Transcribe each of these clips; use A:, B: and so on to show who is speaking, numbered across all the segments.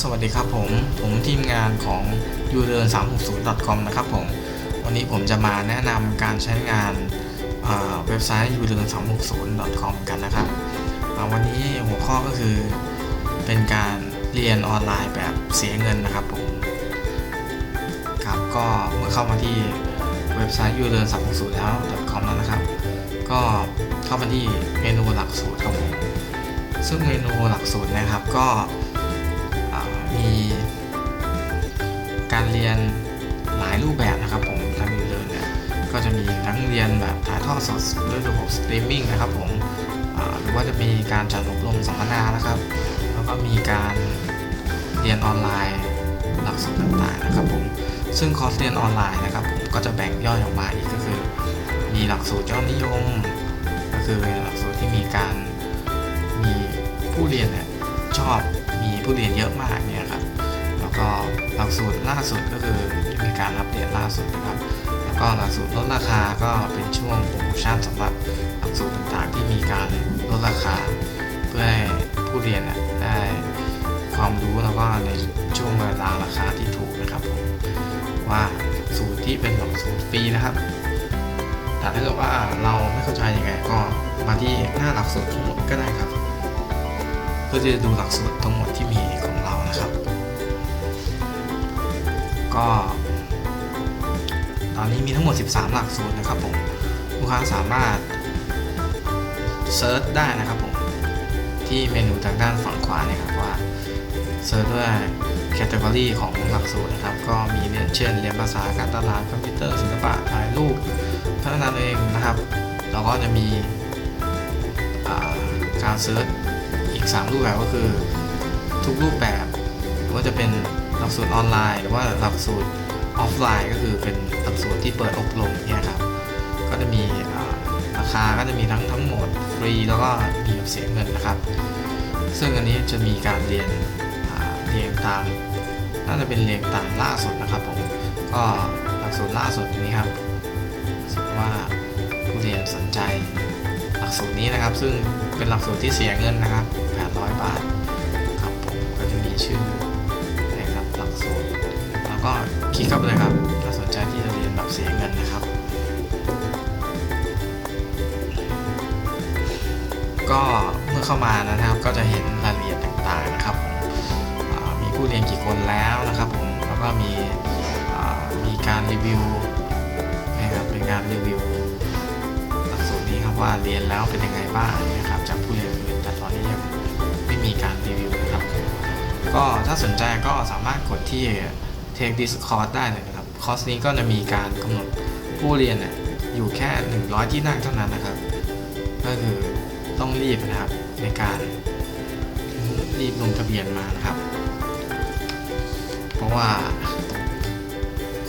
A: สวัสดีครับผม ผมทีมงานของ u l e a r n 3 6 0 com นะครับผม วันนี้ผมจะมาแนะนำการใช้งานเว็บไซต์ u l e a r n 3 6 0 com กันนะครับ วันนี้หัวข้อก็คือเป็นการเรียนออนไลน์แบบเสียเงินนะครับผม ครับก็เมื่อเข้ามาที่เว็บไซต์ u l e a r n 3 6 0แล้ว com แล้วนะครับ ก็เข้ามาที่เมนูหลักสูตรครับผม ซึ่งเมนูหลักสูตรนะครับก็ มีการเรียนหลายรูปแบบนะครับผมทางยูเลอร์เนี่ยก็จะมีทั้งเรียนแบบถ่ายทอดสดด้วยระบบสตรีมมิ่งนะครับผมหรือว่าจะมีการจัดอบรมสัมมนานะครับ แล้วก็มีการเรียนออนไลน์หลักสูตรต่างๆนะครับผมซึ่งคอร์สเรียนออนไลน์นะครับผมก็จะแบ่งย่อยออกมาอีกก็คือ มีหลักสูตรยอดนิยม ก็คือหลักสูตรที่มีการมีผู้เรียนเนี่ยชอบ มีผู้เรียนเยอะมากเนี่ยครับ แล้วก็หลักสูตรล่าสุดก็คือมีการอัปเดตล่าสุดนะครับ แล้วก็หลักสูตรลดราคาก็เป็นช่วงโปรโมชั่นสำหรับหลักสูตรต่างๆ ที่มีการลดราคา เพื่อให้ผู้เรียนได้ความรู้แล้วก็ในช่วงเวลาราคาที่ถูกนะครับผมว่าสูตรที่เป็นหลักสูตรฟรีนะครับแต่ถ้าเกิดว่าเราไม่เข้าใจยังไงก็มาที่หน้าหลักสูตรทั้งหมดก็ได้ครับ พื่อที่จะดูหลักสูตรทั้งหมดที่มีของเรานะครับ ก็ ตอนนี้มีทั้งหมด 13 หลักสูตรนะครับผมลูกค้าสามารถเซิร์ชได้นะครับผมที่เมนูทางด้านฝั่งขวาเนี่ยครับว่าเซิร์ชด้วยแคตตากรีของหลักสูตรนะครับ ก็มีเรียเช่นเรียนภาษาการตลาดคอมพิวเตอร์ศิลปะถ่ายรูปพัฒนาตัวเองนะครับเราก็จะมีการเซิร์ช ก 3 รูปแบบก็คือทุกรูปแบบว่าจะเป็นหลักสูตรออนไลน์ หรือว่าหลักสูตรออฟไลน์ ก็คือเป็นหลักสูตรที่เปิดอบรมเนี่ยครับก็จะมีราคาก็จะมีทั้งทั้งหมดฟรีแล้วก็มีเสียเงินนะครับ ซึ่งอันนี้จะมีการเรียนเรียงตามน่าจะเป็นเรียงตามล่าสุดนะครับผมก็หลักสูตรล่าสุดนี้ครับว่าผู้เรียนสนใจ กสูตรนี้นะครับ ซึ่งเป็นหลักสูตรที่เสียเงินนะครับ 800 บาทครับผมก็จะมีชื่อนะครับหลักสูตรแล้วก็คลิกเข้าไปเลยครับ ถ้าสนใจที่จะเรียนแบบเสียเงินนะครับ ก็เมื่อเข้ามานะครับก็จะเห็นรายละเอียดต่างๆนะครับผมมีผู้เรียนกี่คนแล้วนะครับผมแล้วก็มีมีการรีวิวนะครับเป็นการรีวิว ว่าเรียนแล้วเป็นยังไงบ้างนะครับจากผู้เรียนอื่นแต่ตอนนี้ยังไม่มีการรีวิวนะครับ ก็ถ้าสนใจก็สามารถกดที่ Take this course ได้เลยนะครับคอร์สนี้ก็จะมีการกำหนดผู้เรียนอยู่แค่ 100 ที่นั่งเท่านั้นนะครับ ก็คือต้องรีบนะครับในการรีบลงทะเบียนมานะครับ เพราะว่า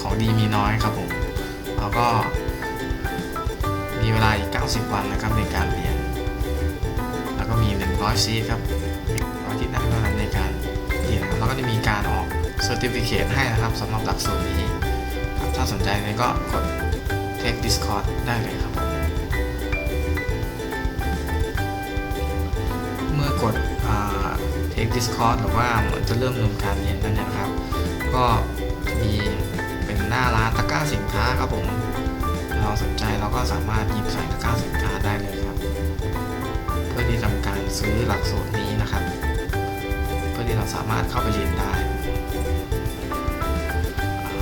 A: ของดีมีน้อยครับผมแล้วก็มีเวลาอีก 90 วันนะครับในการเรียน แล้วก็มี 100 ซีครับร้อยที่นั่งเท่านั้นในการเรียนนะครับแล้วก็จะมีการออกเซอร์ติฟิเคตให้นะครับสำหรับหลักสูตรนี้ครับถ้าสนใจเนี่ยก็กด Take Discord ได้เลยครับ เมื่อกดอ Take Discord หรือว่าเหมือนจะเริ่มดำเนินการเรียนนั่นเนี่ยนะครับ ก็จะมีเป็นหน้าร้านตะกร้าสินค้าครับผม เราก็สามารถหยิบใส่ตะกร้าสินค้าได้เลยครับ เพื่อที่ทำการซื้อหลักสูตรนี้นะครับ เพื่อที่เราสามารถเข้าไปเรียนได้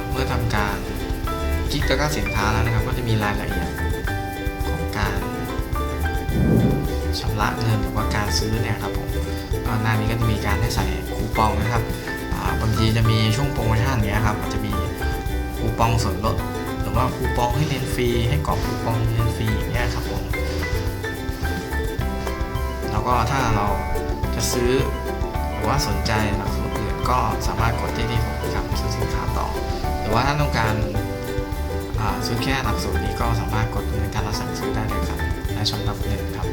A: เมื่อทำการคลิกตะกร้าสินค้าแล้วนะครับ ก็จะมีรายละเอียดของการชำระเงินหรือว่าการซื้อเนี่ยครับผมหน้านี้ก็จะมีการให้ใส่คูปองนะครับบางทีจะมีช่วงโปรโมชั่นเนี้ยครับจะมีคูปองส่วนลด รือว่าคูปองให้เรียนฟรี ให้กรอกคูปองเรียนฟรีอย่างเงี้ยครับผมแล้วก็ถ้าเราจะซื้อหรือว่าสนใจหลักสูตรอื่นก็สามารถกดที่ที่ผมครับซื้อสินค้าต่อ หรือว่าถ้าต้องการซื้อแค่หลักสูตรนี้ก็สามารถกดเนินการรับสั่งซื้อได้เลยครับในช่องรับเงินครับ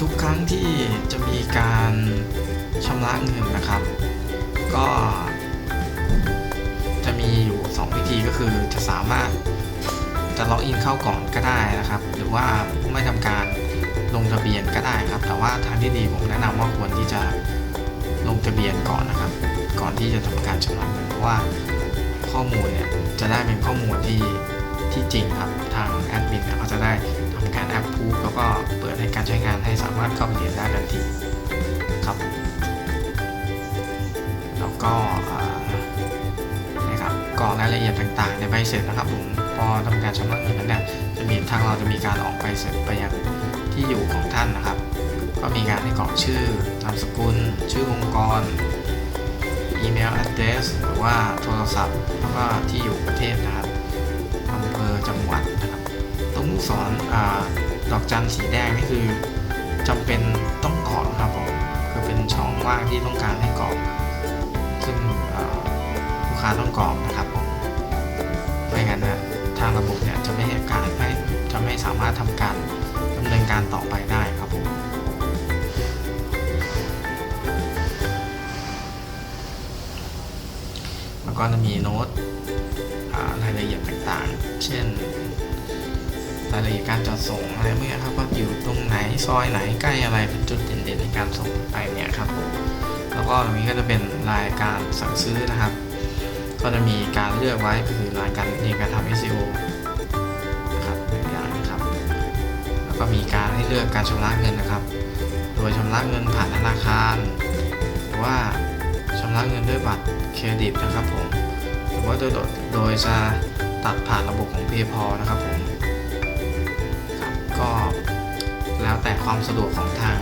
A: ทุกครั้งที่จะมีการชำระเงินนะครับ ก็จะมีอยู่ 2 วิธีก็คือจะสามารถจะล็อกอินเข้าก่อนก็ได้นะครับ หรือว่าไม่ทำการลงทะเบียนก็ได้ครับ แต่ว่าทางที่ดีผมแนะนำว่าควรที่จะลงทะเบียนก่อนนะครับ ก่อนที่จะทำการชำระเงินเพราะว่าข้อมูลเนี่ยจะได้เป็นข้อมูลที่ที่จริงครับ ทางแอดมินเนี่ยเขาจะได้ทำการแอปพูแล้วก็เปิดให้การใช้งานให้สามารถเข้าไปเรียนได้ทันทีครับ ก็นะครับกรอกรายละเอียดต่างๆ ในใบเสร็จนะครับผมพอทำการชำระเงินแล้วเนี่ยจะมีทางเราจะมีการออกใบเสร็จไปยังที่อยู่ของท่านนะครับ ก็มีการให้กรอกชื่อนามสกุล ชื่อองค์กรอีเมล address หรือว่าโทรศัพท์แล้วก็ที่อยู่ประเทศนะครับอำเภอจังหวัดนะครับ ตรงลูกศรอดอกจันสีแดงนี่คือจำเป็นต้องกรอกนะครับผมคือเป็นช่องว่างที่ต้องการให้กรอก ค้าต้องกรอกนะครับ ไม่งั้นนะทางระบบเนี่ยจะไม่ให้การไม่จะไม่สามารถทำการดำเนินการต่อไปได้ครับผมแล้วก็จะมีโน้ตรายละเอียดต่างๆ เช่นรายละเอียดการจัดส่งอะไรพวกนี้ครับว่าอยู่ตรงไหนซอยไหนใกล้อะไรเป็นจุดเด่นๆในการส่งไปเนี่ยครับผมแล้วก็ตรงนี้ก็จะเป็นรายการสั่งซื้อนะครับ ก็จะมีการเลือกไว้ก็คือรายการในการทำ SEO นะครับหนึ่งอย่างนะครับ แล้วก็มีการให้เลือกการชำระเงินนะครับ โดยชำระเงินผ่านธนาคาร หรือว่าชำระเงินด้วยบัตรเครดิตนะครับผมหรือว่าโดยโดยจะตัดผ่านระบบของ PayPal นะครับผมก็แล้วแต่ความสะดวกของทาง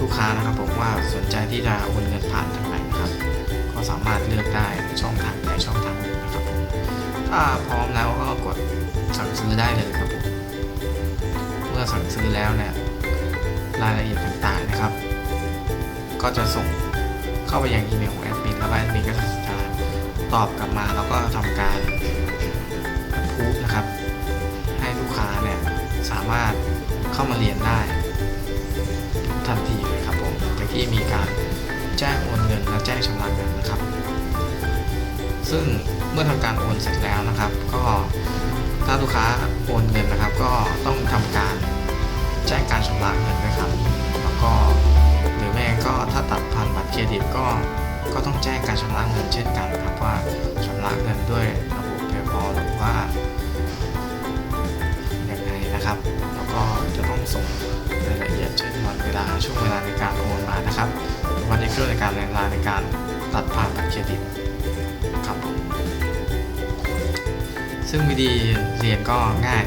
A: ลูกค้านะครับผมว่าสนใจที่จะโอนเงินผ่านทางไหน สามารถเลือกได้ช่องทางใดช่องทางหนึ่งนะครับถ้าพร้อมแล้วก็กดสั่งซื้อได้เลยครับผมเมื่อสั่งซื้อแล้วเนี่ยรายละเอียดต่างๆนะครับ ก็จะส่งเข้าไปยังอีเมลของแอดมินแล้วแอดมินก็จะตอบกลับมาแล้วก็ทำการพูดนะครับ ให้ลูกค้าเนี่ยสามารถเข้ามาเรียน ซึ่งเมื่อทำการโอนเสร็จแล้วนะครับ ก็ถ้าลูกค้าโอนเงินนะครับ ก็ต้องทำการแจ้งการชำระเงินนะครับ แล้วก็หรือไม่งั้นก็ถ้าตัดผ่านบัตรเครดิตก็ก็ต้องแจ้งการชำระเงินเช่นกันครับว่าชำระเงินด้วยระบบ PayPal หรือว่าอย่างไรนะครับ แล้วก็จะต้องส่งรายละเอียดเช่นวันเวลาช่วงเวลาในการโอนมานะครับ วันที่เครื่องในการเวลาในการตัดผ่านบัตรเครดิต ครับผมซึ่งวิธีเรียนก็ง่าย